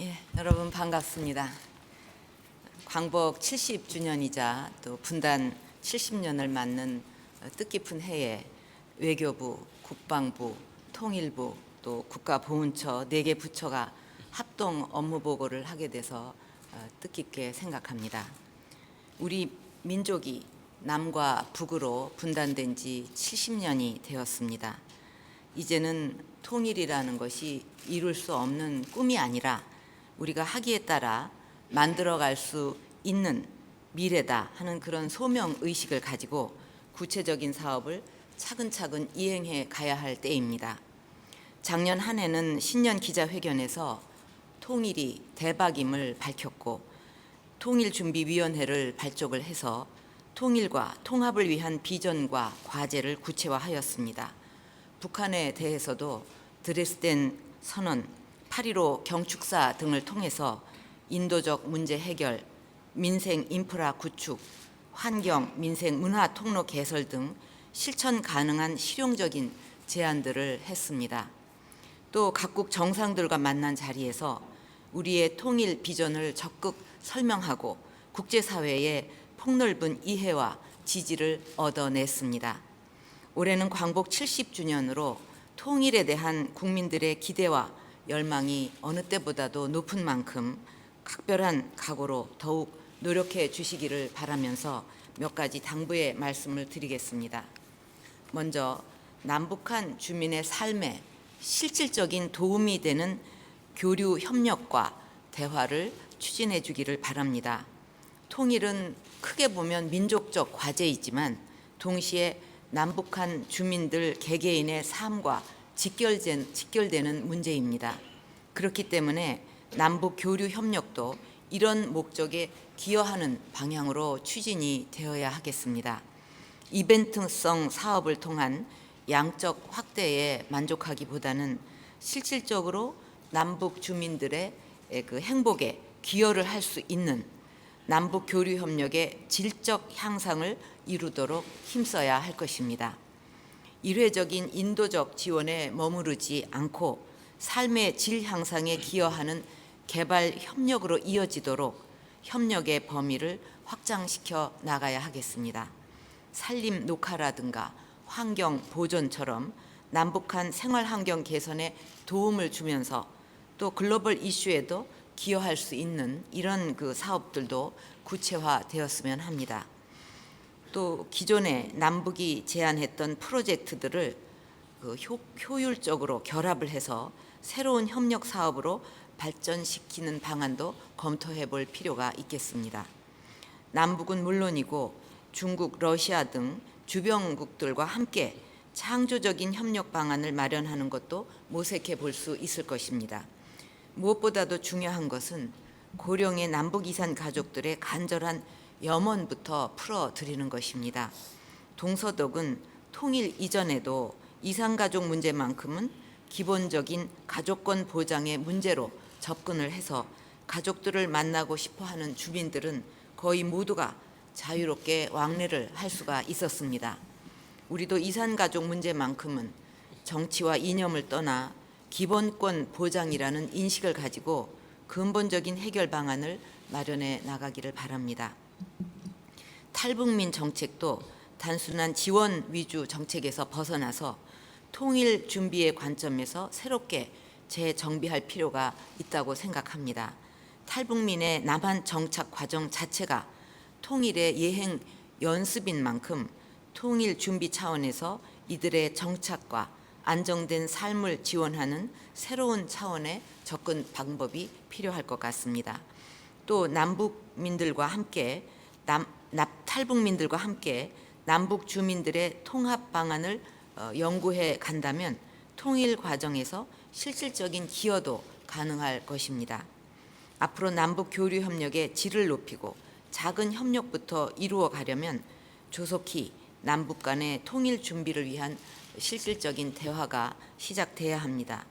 예, 여러분 반갑습니다. 광복 70주년이자 또 분단 70년을 맞는 어, 뜻깊은 해에 외교부, 국방부, 통일부 또 국가보훈처 네 개 부처가 합동 업무 보고를 하게 돼서 어, 뜻깊게 생각합니다. 우리 민족이 남과 북으로 분단된 지 70년이 되었습니다. 이제는 통일이라는 것이 이룰 수 없는 꿈이 아니라 우리가 하기에 따라 만들어갈 수 있는 미래다 하는 그런 소명 의식을 가지고 구체적인 사업을 차근차근 이행해 가야 할 때입니다. 작년 한 해는 신년 기자회견에서 통일이 대박임을 밝혔고 통일준비위원회를 발족을 해서 통일과 통합을 위한 비전과 과제를 구체화하였습니다. 북한에 대해서도 드레스덴 선언, 8.15 경축사 등을 통해서 인도적 문제 해결, 민생 인프라 구축, 환경, 민생 문화 통로 개설 등 실천 가능한 실용적인 제안들을 했습니다. 또 각국 정상들과 만난 자리에서 우리의 통일 비전을 적극 설명하고 국제사회의 폭넓은 이해와 지지를 얻어냈습니다. 올해는 광복 70주년으로 통일에 대한 국민들의 기대와 열망이 어느 때보다도 높은 만큼 각별한 각오로 더욱 노력해 주시기를 바라면서 몇 가지 당부의 말씀을 드리겠습니다. 먼저 남북한 주민의 삶에 실질적인 도움이 되는 교류 협력과 대화를 추진해 주기를 바랍니다. 통일은 크게 보면 민족적 과제이지만 동시에 남북한 주민들 개개인의 삶과 직결된, 직결되는 문제입니다. 그렇기 때문에 남북 교류 협력도 이런 목적에 기여하는 방향으로 추진이 되어야 하겠습니다. 이벤트성 사업을 통한 양적 확대에 만족하기보다는 실질적으로 남북 주민들의 그 행복에 기여를 할 수 있는 남북 교류 협력의 질적 향상을 이루도록 힘써야 할 것입니다. 일회적인 인도적 지원에 머무르지 않고 삶의 질 향상에 기여하는 개발 협력으로 이어지도록 협력의 범위를 확장시켜 나가야 하겠습니다. 산림 녹화라든가 환경 보존처럼 남북한 생활 환경 개선에 도움을 주면서 또 글로벌 이슈에도 기여할 수 있는 이런 그 사업들도 구체화되었으면 합니다. 또 기존에 남북이 제안했던 프로젝트들을 그 효, 효율적으로 결합을 해서 새로운 협력 사업으로 발전시키는 방안도 검토해 볼 필요가 있겠습니다. 남북은 물론이고 중국, 러시아 등 주변국들과 함께 창조적인 협력 방안을 마련하는 것도 모색해 볼 수 있을 것입니다. 무엇보다도 중요한 것은 고령의 남북 이산 가족들의 간절한 염원부터 풀어드리는 것입니다. 동서독은 통일 이전에도 이산 가족 문제만큼은 기본적인 가족권 보장의 문제로 접근을 해서 가족들을 만나고 싶어 하는 주민들은 거의 모두가 자유롭게 왕래를 할 수가 있었습니다. 우리도 이산 가족 문제만큼은 정치와 이념을 떠나 기본권 보장이라는 인식을 가지고 근본적인 해결 방안을 마련해 나가기를 바랍니다. 탈북민 정책도 단순한 지원 위주 정책에서 벗어나서 통일 준비의 관점에서 새롭게 재정비할 필요가 있다고 생각합니다. 탈북민의 남한 정착 과정 자체가 통일의 예행 연습인 만큼 통일 준비 차원에서 이들의 정착과 안정된 삶을 지원하는 새로운 차원의 접근 방법이 필요할 것 같습니다. 또 남북민들과 함께 남, 납, 탈북민들과 함께 남북 주민들의 통합 방안을 어, 연구해 간다면 통일 과정에서 실질적인 기여도 가능할 것입니다. 앞으로 남북 교류 협력의 질을 높이고 작은 협력부터 이루어 가려면 조속히 남북 간의 통일 준비를 위한 실질적인 대화가 시작돼야 합니다.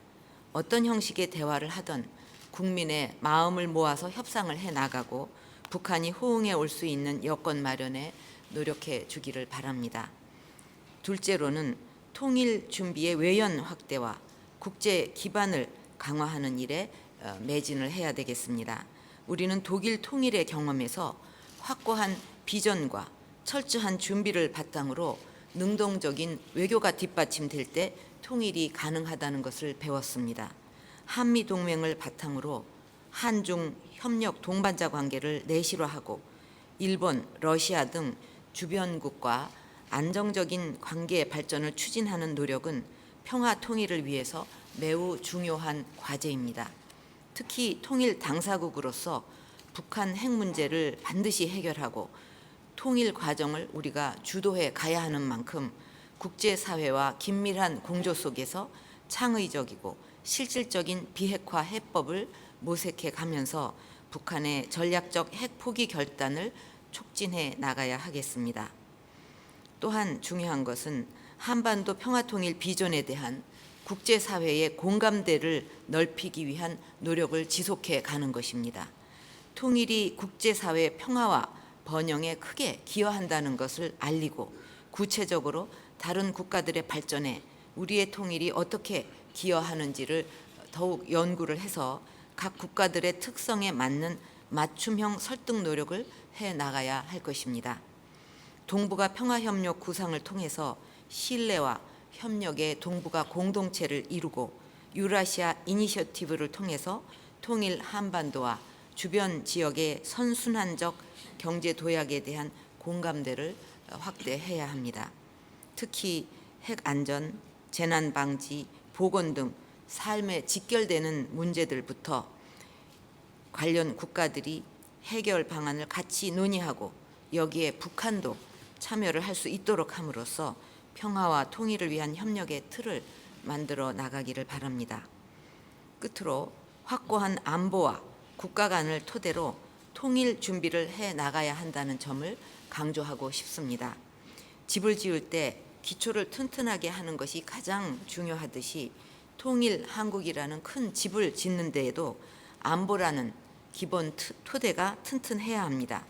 어떤 형식의 대화를 하던 국민의 마음을 모아서 협상을 해 나가고 북한이 호응해 올 수 있는 여건 마련에 노력해 주기를 바랍니다. 둘째로는 통일 준비의 외연 확대와 국제 기반을 강화하는 일에 어, 매진을 해야 되겠습니다. 우리는 독일 통일의 경험에서 확고한 비전과 철저한 준비를 바탕으로 능동적인 외교가 뒷받침될 때 통일이 가능하다는 것을 배웠습니다. 한미 동맹을 바탕으로 한중 협력 동반자 관계를 내실화하고 일본, 러시아 등 주변국과 안정적인 관계 발전을 추진하는 노력은 평화 통일을 위해서 매우 중요한 과제입니다. 특히 통일 당사국으로서 북한 핵 문제를 반드시 해결하고 통일 과정을 우리가 주도해 가야 하는 만큼 국제사회와 긴밀한 공조 속에서 창의적이고 실질적인 비핵화 해법을 모색해 가면서 북한의 전략적 핵 포기 결단을 촉진해 나가야 하겠습니다. 또한 중요한 것은 한반도 평화통일 비전에 대한 국제사회의 공감대를 넓히기 위한 노력을 지속해 가는 것입니다. 통일이 국제사회 평화와 번영에 크게 기여한다는 것을 알리고 구체적으로 다른 국가들의 발전에 우리의 통일이 어떻게 기여하는지를 더욱 연구를 해서 각 국가들의 특성에 맞는 맞춤형 설득 노력을 해 나가야 할 것입니다. 동북아 평화협력 구상을 통해서 신뢰와 협력의 동북아 공동체를 이루고 유라시아 이니셔티브를 통해서 통일 한반도와 주변 지역의 선순환적 경제 도약에 대한 공감대를 확대해야 합니다. 특히 핵 안전, 재난 방지, 보건 등 삶에 직결되는 문제들부터 관련 국가들이 해결 방안을 같이 논의하고 여기에 북한도 참여를 할 수 있도록 함으로써 평화와 통일을 위한 협력의 틀을 만들어 나가기를 바랍니다. 끝으로 확고한 안보와 국가 간을 토대로 통일 준비를 해 나가야 한다는 점을 강조하고 싶습니다. 집을 지을 때 기초를 튼튼하게 하는 것이 가장 중요하듯이 통일 한국이라는 큰 집을 짓는 데에도 안보라는 기본 트- 토대가 튼튼해야 합니다.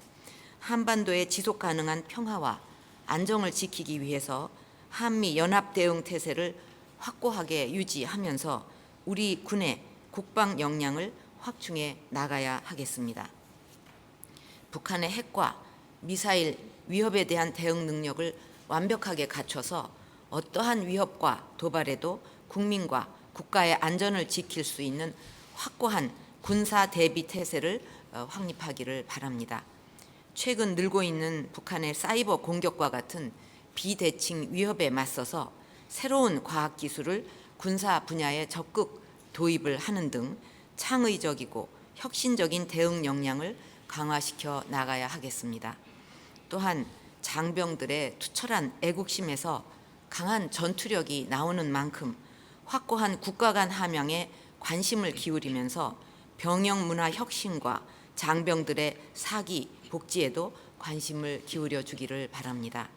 한반도의 지속 가능한 평화와 안정을 지키기 위해서 한미 연합 대응 태세를 확고하게 유지하면서 우리 군의 국방 역량을 확충해 나가야 하겠습니다. 북한의 핵과 미사일 위협에 대한 대응 능력을 완벽하게 갖춰서 어떠한 위협과 도발에도 국민과 국가의 안전을 지킬 수 있는 확고한 군사 대비 태세를 어, 확립하기를 바랍니다. 최근 늘고 있는 북한의 사이버 공격과 같은 비대칭 위협에 맞서서 새로운 과학 기술을 군사 분야에 적극 도입을 하는 등 창의적이고 혁신적인 대응 역량을 강화시켜 나가야 하겠습니다. 또한 장병들의 투철한 애국심에서 강한 전투력이 나오는 만큼 확고한 국가 간 함양에 관심을 기울이면서 병영 문화 혁신과 장병들의 사기 복지에도 관심을 기울여 주기를 바랍니다.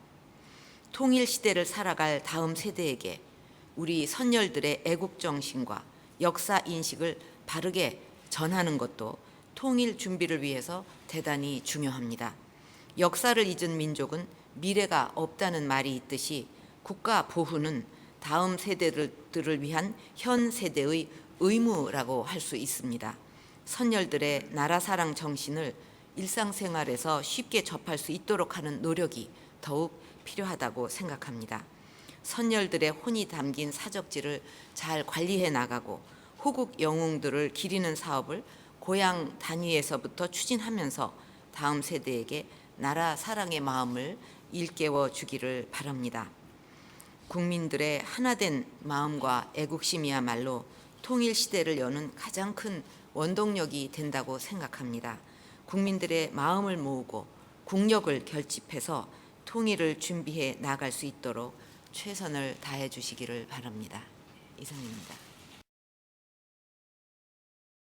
통일 시대를 살아갈 다음 세대에게 우리 선열들의 애국 정신과 역사 인식을 바르게 전하는 것도 통일 준비를 위해서 대단히 중요합니다. 역사를 잊은 민족은 미래가 없다는 말이 있듯이 국가 보훈은 다음 세대들을 위한 현 세대의 의무라고 할 수 있습니다. 선열들의 나라 사랑 정신을 일상생활에서 쉽게 접할 수 있도록 하는 노력이 더욱 필요하다고 생각합니다. 선열들의 혼이 담긴 사적지를 잘 관리해 나가고 호국 영웅들을 기리는 사업을 고향 단위에서부터 추진하면서 다음 세대에게 나라 사랑의 마음을 일깨워 주기를 바랍니다. 국민들의 하나된 마음과 애국심이야말로 통일 시대를 여는 가장 큰 원동력이 된다고 생각합니다. 국민들의 마음을 모으고 국력을 결집해서 통일을 준비해 나갈 수 있도록 최선을 다해 주시기를 바랍니다. 이상입니다.